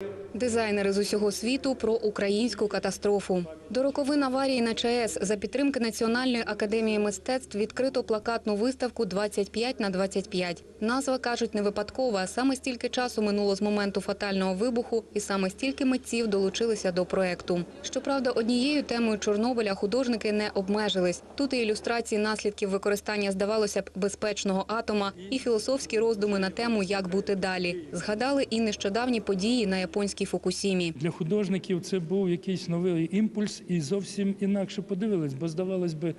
you. Дизайнери з усього світу про українську катастрофу. До роковин аварії на ЧАЕС за підтримки Національної академії мистецтв відкрито плакатну виставку «25 на 25». Назва, кажуть, не випадкова. Саме стільки часу минуло з моменту фатального вибуху і саме стільки митців долучилися до проекту. Щоправда, однією темою Чорнобиля художники не обмежились. Тут і ілюстрації наслідків використання, здавалося б, безпечного атома, і філософські роздуми на тему «Як бути далі». Згадали і нещодавні події на японській Фукусімі. Для художників це був якийсь новий імпульс і зовсім інакше подивились, бо здавалось би,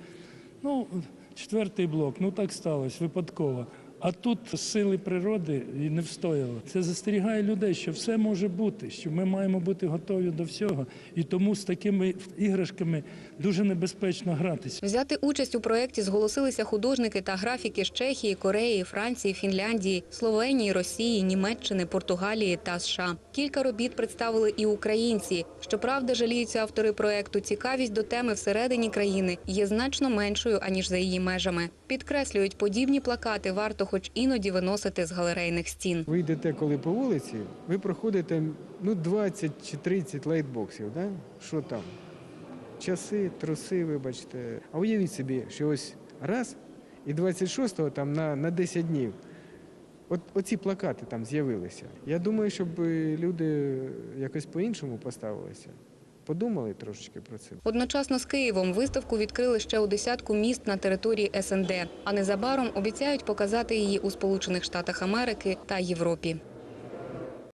ну, четвертий блок, ну так сталося, випадково. А тут сили природи і не встояли. Це застерігає людей, що все може бути, що ми маємо бути готові до всього. І тому з такими іграшками дуже небезпечно гратися. Взяти участь у проєкті зголосилися художники та графіки з Чехії, Кореї, Франції, Фінляндії, Словенії, Росії, Німеччини, Португалії та США. Кілька робіт представили і українці. Щоправда, жаліються автори проєкту, цікавість до теми всередині країни є значно меншою, аніж за її межами. Підкреслюють, подібні плакати варто хоч іноді виносити з галерейних стін. Ви йдете коли по вулиці, ви проходите ну, 20 чи 30 лайтбоксів, да? що там? Часи, труси, вибачте. А уявіть собі, що ось раз і 26-го там на, на 10 днів. От оці плакати там з'явилися. Я думаю, щоб е, люди якось по-іншому поставилися. Подумали трошечки про це. Одночасно з Києвом виставку відкрили ще у десятку міст на території СНД, а незабаром обіцяють показати її у Сполучених Штатах Америки та Європі.